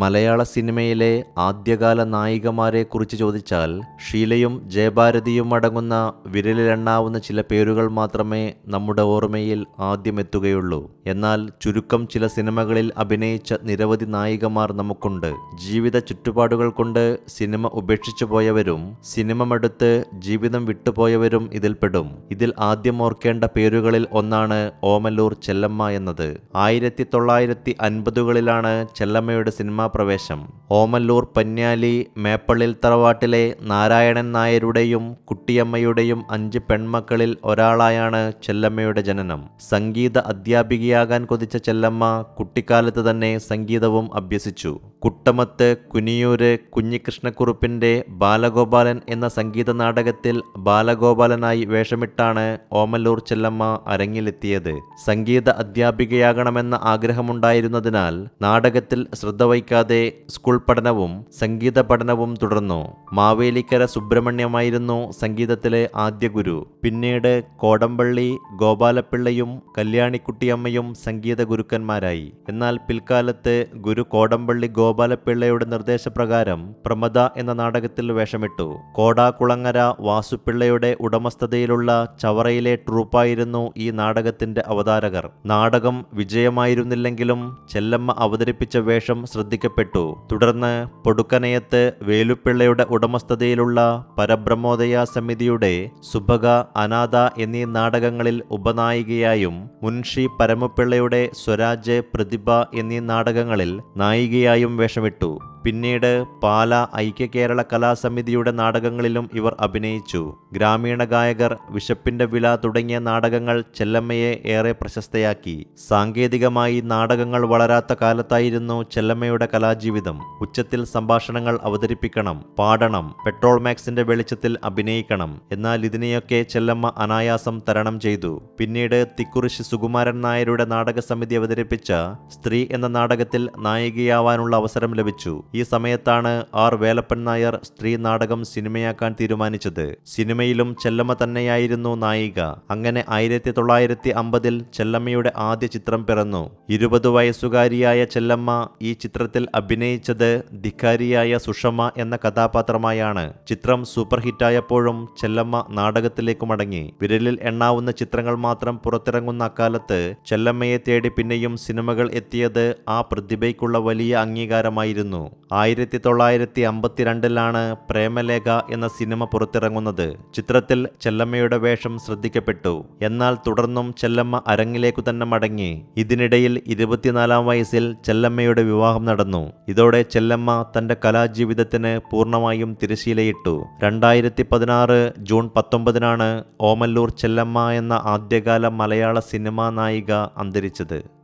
മലയാള സിനിമയിലെ ആദ്യകാല നായികമാരെ കുറിച്ച് ചോദിച്ചാൽ ഷീലയും ജയഭാരതിയും അടങ്ങുന്ന വിരലിലെണ്ണാവുന്ന ചില പേരുകൾ മാത്രമേ നമ്മുടെ ഓർമ്മയിൽ ആദ്യം എത്തുകയുള്ളൂ. എന്നാൽ ചുരുക്കം ചില സിനിമകളിൽ അഭിനയിച്ച നിരവധി നായികമാർ നമുക്കുണ്ട്. ജീവിത ചുറ്റുപാടുകൾ കൊണ്ട് സിനിമ ഉപേക്ഷിച്ചു പോയവരും സിനിമ മടുത്ത് ജീവിതം വിട്ടുപോയവരും ഇതിൽപ്പെടും ഇതിൽ ആദ്യം ഓർക്കേണ്ട പേരുകളിൽ ഒന്നാണ് ഓമല്ലൂർ ചെല്ലമ്മ എന്നത്. ആയിരത്തി തൊള്ളായിരത്തി അൻപതുകളിലാണ് ചെല്ലമ്മയുടെ സിനിമാ പ്രവേശം. ഓമല്ലൂർ പന്യാലി മേപ്പള്ളിൽ തറവാട്ടിലെ നാരായണൻ നായരുടെയും കുട്ടിയമ്മയുടെയും അഞ്ച് പെൺമക്കളിൽ ഒരാളായാണ് ചെല്ലമ്മയുടെ ജനനം. സംഗീത അധ്യാപികയാകാൻ കൊതിച്ച ചെല്ലമ്മ കുട്ടിക്കാലത്ത് തന്നെ സംഗീതവും അഭ്യസിച്ചു. കുട്ടമത്ത് കുനിയൂര് കുഞ്ഞിക്കൃഷ്ണക്കുറുപ്പിന്റെ ബാലഗോപാലൻ എന്ന സംഗീത നാടകത്തിൽ ബാലഗോപാലനായി വേഷമിട്ടാണ് ഓമല്ലൂർ ചെല്ലമ്മ അരങ്ങിലെത്തിയത്. സംഗീത അധ്യാപികയാകണമെന്ന ആഗ്രഹമുണ്ടായിരുന്നതിനാൽ നാടകത്തിൽ ശ്രദ്ധ വയ്ക്കാതെ സ്കൂൾ പഠനവും സംഗീത പഠനവും തുടർന്നു. മാവേലിക്കര സുബ്രഹ്മണ്യമായിരുന്നു സംഗീതത്തിലെ ആദ്യ ഗുരു. പിന്നീട് കോടമ്പള്ളി ഗോപാലപിള്ളയും കല്യാണിക്കുട്ടിയമ്മയും സംഗീത ഗുരുക്കന്മാരായി. എന്നാൽ പിൽക്കാലത്ത് ഗുരു കോടമ്പള്ളി ഗോപാലപിള്ളയുടെ നിർദ്ദേശപ്രകാരം പ്രമദ എന്ന നാടകത്തിൽ വേഷമിട്ടു. കോടാകുളങ്ങര വാസുപിള്ളയുടെ ഉടമസ്ഥതയിലുള്ള ചവറയിലെ ട്രൂപ്പായിരുന്നു ഈ നാടകത്തിന്റെ അവതാരകർ. നാടകം വിജയമായിരുന്നില്ലെങ്കിലും ചെല്ലമ്മ അവതരിപ്പിച്ച വേഷം ശ്രദ്ധിക്കപ്പെട്ടു. തുടർന്ന് പൊടുക്കനയത്ത് വേലുപ്പിള്ളയുടെ ഉടമസ്ഥതയിലുള്ള പരബ്രഹ്മോദയ സമിതിയുടെ സുഭഗ അനാഥ എന്നീ നാടകങ്ങളിൽ ഉപനായികയായും മുൻഷി പരമപിള്ളയുടെ സ്വരാജ് പ്രതിഭ എന്നീ നാടകങ്ങളിൽ നായികയായും വേഷമിട്ടു. പിന്നീട് പാല ഐക്യ കേരള കലാസമിതിയുടെ നാടകങ്ങളിലും ഇവർ അഭിനയിച്ചു. ഗ്രാമീണ ഗായകർ വിശപ്പിന്റെ വില തുടങ്ങിയ നാടകങ്ങൾ ചെല്ലമ്മയെ ഏറെ പ്രശസ്തയാക്കി. സാങ്കേതികമായി നാടകങ്ങൾ വളരാത്ത കാലത്തായിരുന്നു ചെല്ലമ്മയുടെ കലാജീവിതം. ഉച്ചത്തിൽ സംഭാഷണങ്ങൾ അവതരിപ്പിക്കണം പാടണം പെട്രോൾ മാക്സിന്റെ വെളിച്ചത്തിൽ അഭിനയിക്കണം എന്നാൽ ഇതിനെയൊക്കെ ചെല്ലമ്മ അനായാസം തരണം ചെയ്തു. പിന്നീട് തിക്കുറിശി സുകുമാരൻ നായരുടെ നാടകസമിതി അവതരിപ്പിച്ച സ്ത്രീ എന്ന നാടകത്തിൽ നായികയാവാനുള്ള അവസരം ലഭിച്ചു. ഈ സമയത്താണ് ആർ വേലപ്പൻ നായർ സ്ത്രീ നാടകം സിനിമയാക്കാൻ തീരുമാനിച്ചത്. സിനിമയിലും ചെല്ലമ്മ തന്നെയായിരുന്നു നായിക. അങ്ങനെ ആയിരത്തി തൊള്ളായിരത്തി അമ്പതിൽ ചെല്ലമ്മയുടെ ആദ്യ ചിത്രം പിറന്നു. ഇരുപത് വയസ്സുകാരിയായ ചെല്ലമ്മ ഈ ചിത്രത്തിൽ അഭിനയിച്ചത് ധിക്കാരിയായ സുഷമ എന്ന കഥാപാത്രമായാണ്. ചിത്രം സൂപ്പർ ഹിറ്റായപ്പോഴും ചെല്ലമ്മ നാടകത്തിലേക്ക് മടങ്ങി. വിരലിൽ എണ്ണാവുന്ന ചിത്രങ്ങൾ മാത്രം പുറത്തിറങ്ങുന്ന അക്കാലത്ത് ചെല്ലമ്മയെ തേടി പിന്നെയും സിനിമകൾ എത്തിയത് ആ പ്രതിഭയ്ക്കുള്ള വലിയ അംഗീകാരമായിരുന്നു. ആയിരത്തി തൊള്ളായിരത്തി അമ്പത്തിരണ്ടിലാണ് പ്രേമലേഖ എന്ന സിനിമ പുറത്തിറങ്ങുന്നത്. ചിത്രത്തിൽ ചെല്ലമ്മയുടെ വേഷം ശ്രദ്ധിക്കപ്പെട്ടു. എന്നാൽ തുടർന്നും ചെല്ലമ്മ അരങ്ങിലേക്കു തന്നെ മടങ്ങി. ഇതിനിടയിൽ ഇരുപത്തിനാലാം വയസ്സിൽ ചെല്ലമ്മയുടെ വിവാഹം നടന്നു. ഇതോടെ ചെല്ലമ്മ തന്റെ കലാജീവിതത്തിന് പൂർണമായും തിരശീലയിട്ടു. രണ്ടായിരത്തി പതിനാറ് ജൂൺ പത്തൊമ്പതിനാണ് ഓമല്ലൂർ ചെല്ലമ്മ എന്ന ആദ്യകാല മലയാള സിനിമാ നായിക അന്തരിച്ചത്.